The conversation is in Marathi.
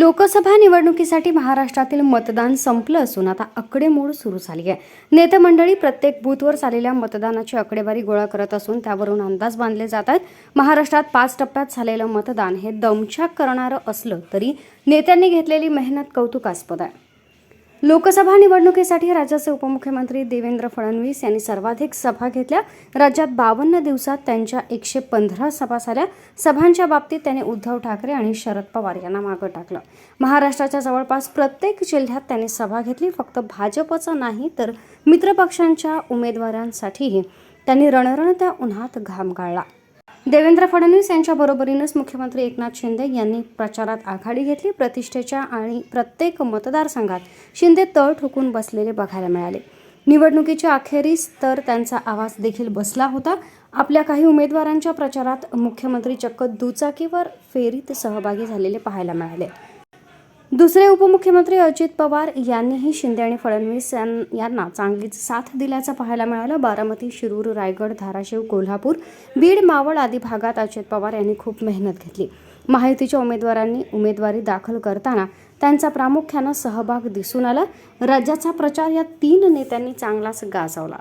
लोकसभा निवडणुकीसाठी महाराष्ट्रातील मतदान संपलं असून आता आकडेमोड सुरू झाली आहे. नेते मंडळी प्रत्येक बूथवर झालेल्या मतदानाची आकडेवारी गोळा करत असून त्यावरून अंदाज बांधले जात आहेत. महाराष्ट्रात पाच टप्प्यात झालेलं मतदान हे दमछाक करणारं असलं तरी नेत्यांनी घेतलेली मेहनत कौतुकास्पद आहे. लोकसभा निवडणुकीसाठी राज्याचे उपमुख्यमंत्री देवेंद्र फडणवीस यांनी सर्वाधिक सभा घेतल्या. राज्यात बावन्न दिवसात त्यांच्या एकशे पंधरा सभा झाल्या. सभांच्या बाबतीत त्यांनी उद्धव ठाकरे आणि शरद पवार यांना मागं टाकलं. महाराष्ट्राच्या जवळपास प्रत्येक जिल्ह्यात त्यांनी सभा घेतली. फक्त भाजपचा नाही तर मित्रपक्षांच्या उमेदवारांसाठीही. त्यांनी रणरणत्या उन्हात घाम गाळला. देवेंद्र फडणवीस यांच्या बरोबरीनंच मुख्यमंत्री एकनाथ शिंदे यांनी प्रचारात आघाडी घेतली प्रतिष्ठेच्या आणि प्रत्येक मतदारसंघात शिंदे तळ ठोकून बसलेले बघायला मिळाले. निवडणुकीच्या अखेरीस तर त्यांचा आवाज देखील बसला होता. आपल्या काही उमेदवारांच्या प्रचारात मुख्यमंत्री चक्क दुचाकीवर फेरीत सहभागी झालेले पाहायला मिळाले. दुसरे उपमुख्यमंत्री अजित पवार यांनीही शिंदे आणि फडणवीस यांना चांगलीच साथ दिल्याचं पाहायला मिळालं. बारामती शिरूर रायगड धाराशिव कोल्हापूर बीड मावळ आदी भागात अजित पवार यांनी खूप मेहनत घेतली. माहितीच्या उमेदवारांनी उमेदवारी दाखल करताना त्यांचा प्रामुख्यानं सहभाग दिसून आला. राज्याचा प्रचार या तीन नेत्यांनी चांगलाच गाजवला.